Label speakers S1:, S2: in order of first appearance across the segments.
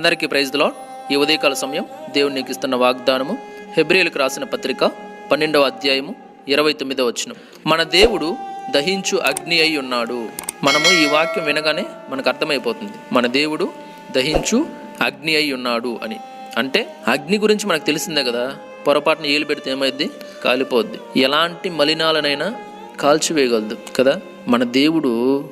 S1: అందరికీ ప్రైజ్లో ఈ ఉదయకాల సమయం దేవుడు నీకు ఇస్తున్న వాగ్దానము హెబ్రియలకు రాసిన పత్రిక పన్నెండవ అధ్యాయము ఇరవై తొమ్మిదవ వచ్చిన మన దేవుడు దహించు అగ్ని అయి ఉన్నాడు. మనము ఈ వాక్యం వినగానే మనకు అర్థమైపోతుంది. మన దేవుడు దహించు అగ్ని అయి ఉన్నాడు అని. అంటే అగ్ని గురించి మనకు తెలిసిందే కదా పొరపాటున ఏలు పెడితే ఏమైద్ది? కాలిపోద్ది. ఎలాంటి మలినాలనైనా కాల్చివేయగలదు కదా. మన దేవుడు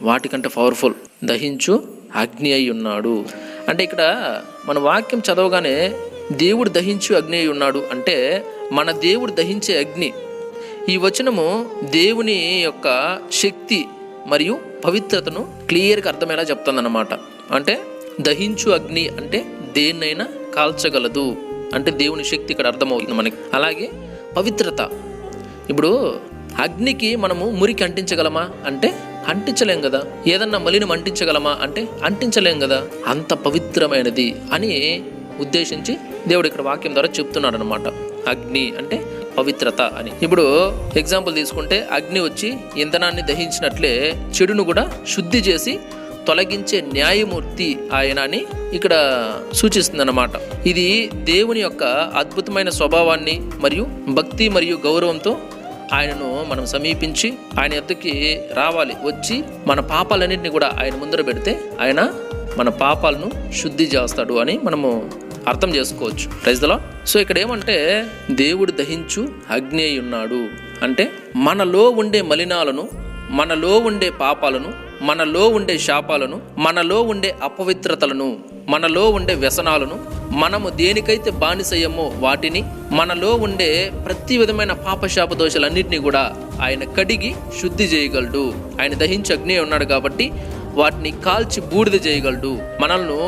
S1: వాటికంటే పవర్ఫుల్ దహించు అగ్ని అయి ఉన్నాడు. అంటే ఇక్కడ మన వాక్యం చదవగానే దేవుడు దహించు అగ్ని అయి ఉన్నాడు. అంటే మన దేవుడు దహించే అగ్ని. ఈ వచనము దేవుని యొక్క శక్తి మరియు పవిత్రతను క్లియర్గా అర్థమయ్యేలా చెప్తుందన్నమాట. అంటే దహించు అగ్ని అంటే దేన్నైనా కాల్చగలదు. అంటే దేవుని శక్తి ఇక్కడ అర్థమవుతుంది మనకి. అలాగే పవిత్రత. ఇప్పుడు అగ్నికి మనము మురికి అంటించగలమా? అంటే అంటించలేం కదా? ఏదన్నా మలినం అంటించగలమా అంటే అంటించలేం కదా? అంత పవిత్రమైనది అని ఉద్దేశించి దేవుడు ఇక్కడ వాక్యం ద్వారా చెప్తున్నాడు అనమాట అగ్ని అంటే పవిత్రత అని. ఇప్పుడు ఎగ్జాంపుల్ తీసుకుంటే అగ్ని వచ్చి ఇంధనాన్ని దహించినట్లే చెడును కూడా శుద్ధి చేసి తొలగించే న్యాయమూర్తి ఆయన అని ఇక్కడ సూచిస్తుందన్నమాట. ఇది దేవుని యొక్క అద్భుతమైన స్వభావాన్ని మరియు భక్తి మరియు గౌరవంతో ఆయనను మనం సమీపించి ఆయన ఎద్దుకి రావాలి. వచ్చి మన పాపాలన్నింటినీ కూడా ఆయన ముందర పెడితే ఆయన మన పాపాలను శుద్ధి చేస్తాడు అని మనము అర్థం చేసుకోవచ్చు. రైతులో సో ఇక్కడ ఏమంటే దేవుడు దహించు అగ్ని ఉన్నాడు. అంటే మనలో ఉండే మలినాలను మనలో ఉండే పాపాలను మనలో ఉండే శాపాలను మనలో ఉండే అపవిత్రతలను మనలో ఉండే వ్యసనాలను మనము దేనికైతే బానిసయ్యమో వాటిని మనలో ఉండే ప్రతి విధమైన పాపశాప దోషాలన్నింటినీ కూడా ఆయన కడిగి శుద్ధి చేయగలడు. ఆయన దహించి అగ్ని ఉన్నాడు కాబట్టి వాటిని కాల్చి బూడిద చేయగలడు. మనల్ని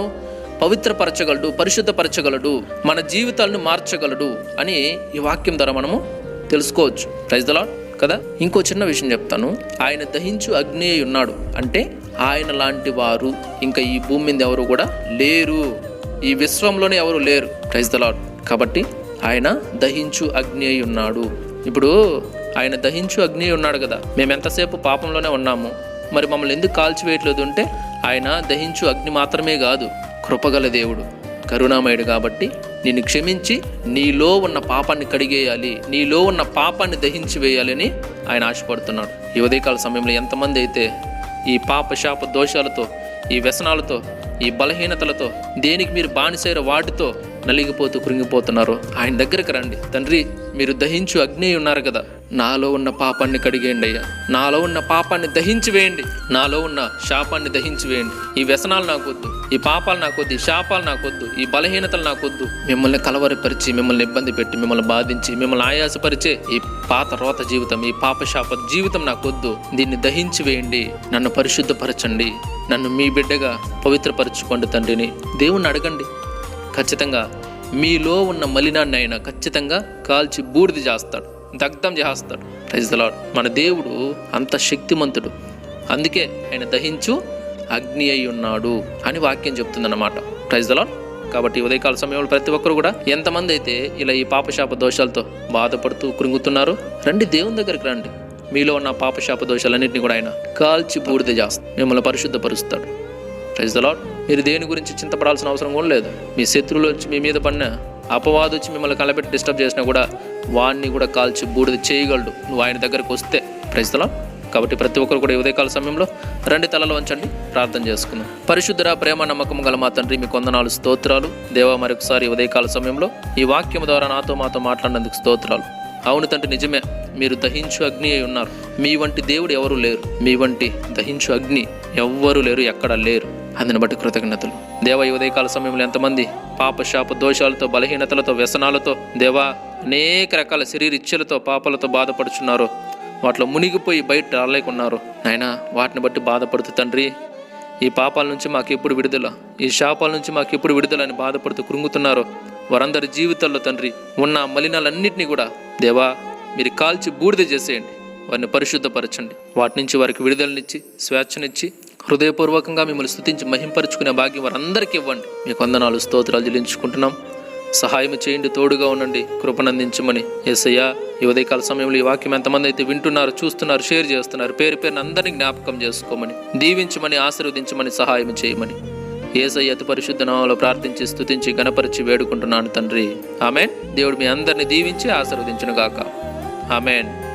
S1: పవిత్రపరచగలడు పరిశుద్ధపరచగలడు మన జీవితాలను మార్చగలడు అని ఈ వాక్యం ద్వారా మనము తెలుసుకోవచ్చు. రైతులా కదా? ఇంకో చిన్న విషయం చెప్తాను. ఆయన దహించు అగ్ని అయి ఉన్నాడు అంటే ఆయన లాంటి వారు ఇంకా ఈ భూమి మీద ఎవరు కూడా లేరు. ఈ విశ్వంలోనే ఎవరు లేరు. ప్రైజ్ ద కాబట్టి ఆయన దహించు అగ్ని అయి ఉన్నాడు ఇప్పుడు ఆయన దహించు అగ్ని ఉన్నాడు కదా. మేము ఎంతసేపు పాపంలోనే ఉన్నాము? మరి మమ్మల్ని ఎందుకు కాల్చివేయట్లేదు అంటే ఆయన దహించు అగ్ని మాత్రమే కాదు కృపగల దేవుడు కరుణామయుడు కాబట్టి నిన్ను క్షమించి నీలో ఉన్న పాపాన్ని కడిగేయాలి నీలో ఉన్న పాపాన్ని దహించి వేయాలని ఆయన ఆశపడుతున్నాడు. ఈ ఉదయకాల సమయంలో ఎంతమంది అయితే ఈ పాప శాప దోషాలతో ఈ వ్యసనాలతో ఈ బలహీనతలతో దేనికి మీరు బానిసైన వాటితో నలిగిపోతూ కృంగిపోతున్నారు ఆయన దగ్గరికి రండి. తండ్రి మీరు దహించు అగ్ని ఉన్నారు కదా. నాలో ఉన్న పాపాన్ని కడిగేయండి అయ్యా. నాలో ఉన్న పాపాన్ని దహించి వేయండి నాలో ఉన్న శాపాన్ని దహించి వేయండి ఈ వ్యసనాలు నాకొద్దు. ఈ పాపాలు నాకొద్దు. ఈ శాపాలు నాకొద్దు. ఈ బలహీనతలు నాకొద్దు. మిమ్మల్ని కలవరపరిచి మిమ్మల్ని ఇబ్బంది పెట్టి మిమ్మల్ని బాధించి మిమ్మల్ని ఆయాసపరిచే ఈ పాత రోత జీవితం ఈ పాప శాప జీవితం నాకొద్దు. దీన్ని దహించి వేయండి నన్ను పరిశుద్ధపరచండి. నన్ను మీ బిడ్డగా పవిత్రపరచుకోండి తండ్రిని. దేవుణ్ణి అడగండి. ఖచ్చితంగా మీలో ఉన్న మలినాన్ని ఆయన ఖచ్చితంగా కాల్చి బూడిద చేస్తాడు. దగ్ధం చేస్తాడు. ప్రైజ్ ద మన దేవుడు అంత శక్తిమంతుడు. అందుకే ఆయన దహించు అగ్ని అయి ఉన్నాడు అని వాక్యం చెప్తుందన్నమాట. ప్రైజ్ ద కాబట్టి ఉదయకాల సమయంలో ప్రతి ఒక్కరు కూడా ఎంతమంది అయితే ఇలా ఈ పాపశాప దోషాలతో బాధపడుతూ కృంగుతున్నారో రండి దేవుని దగ్గరికి రండి. మీలో ఉన్న పాపశాప దోషాలన్నింటినీ కూడా ఆయన కాల్చి బూడిద చేస్తాడు. మిమ్మల్ని పరిశుద్ధపరుస్తాడు. ప్రైజ్ ద లాడ్ మీరు దేని గురించి చింతపడాల్సిన అవసరం కూడా లేదు. మీ శత్రువులు వచ్చి మీ మీద పడిన అపవాదు వచ్చి మిమ్మల్ని కలబెట్టి డిస్టర్బ్ చేసినా కూడా వాడిని కూడా కాల్చి బూడిద చేయగలడు. నువ్వు ఆయన దగ్గరకు వస్తే ప్రైజ్ కాబట్టి ప్రతి ఒక్కరు కూడా ఉదయకాల సమయంలో రెండు తలలు వంచండి ప్రార్థన చేసుకుందాం. పరిశుద్ధర ప్రేమ నమ్మకం గల మా తండ్రి మీ కొందనాలు స్తోత్రాలు. దేవా మరొకసారి ఉదయకాల సమయంలో ఈ వాక్యం ద్వారా నాతో మాతో మాట్లాడినందుకు స్తోత్రాలు. అవును తండ్రి నిజమే మీరు దహించు అగ్ని అయి ఉన్నారు. మీ వంటి దేవుడు ఎవరు లేరు. మీ వంటి దహించు అగ్ని ఎవ్వరు లేరు ఎక్కడ లేరు. అందుని బట్టి కృతజ్ఞతలు. దేవ ఈ ఉదయకాల సమయంలో ఎంతమంది పాప శాప దోషాలతో బలహీనతలతో వ్యసనాలతో దేవా అనేక రకాల శరీర ఇచ్చలతో పాపలతో బాధపడుచున్నారో. వాటిలో మునిగిపోయి బయట రాలేకున్నారు. నాయన వాటిని బట్టి బాధపడుతూ తండ్రి ఈ పాపాల నుంచి మాకు ఎప్పుడు విడుదల? ఈ శాపాల నుంచి మాకు ఎప్పుడు విడుదల అని బాధపడుతూ కృంగుతున్నారో వారందరి జీవితాల్లో తండ్రి. ఉన్న మలినాలన్నింటినీ కూడా దేవా మీరు కాల్చి బూడిద చేసేయండి. వారిని పరిశుద్ధపరచండి. వాటి నుంచి వారికి విడుదలనిచ్చి స్వేచ్ఛనిచ్చి హృదయపూర్వకంగా మిమ్మల్ని స్థుతించి మహింపరుచుకునే భాగ్యం వారందరికీ ఇవ్వండి. మీకు వందనాలు స్తోత్రాలు చెల్లించుకుంటున్నాం. సహాయం చేయండి తోడుగా ఉండండి కృపనందించమని. ఎస్ఐయా ఈ ఉదయకాల సమయంలో ఈ వాక్యం ఎంతమంది అయితే వింటున్నారు చూస్తున్నారు షేర్ చేస్తున్నారు పేరు పేరుని అందరినీ జ్ఞాపకం చేసుకోమని దీవించమని ఆశీర్వదించమని సహాయం చేయమని. ఏసై అతి పరిశుద్ధ నామంలో ప్రార్థించి స్థుతించి గణపరిచి వేడుకుంటున్నాను తండ్రి. ఆమెన్. దేవుడు మీ అందరిని దీవించి ఆశీర్వదించును గాక ఆమెన్.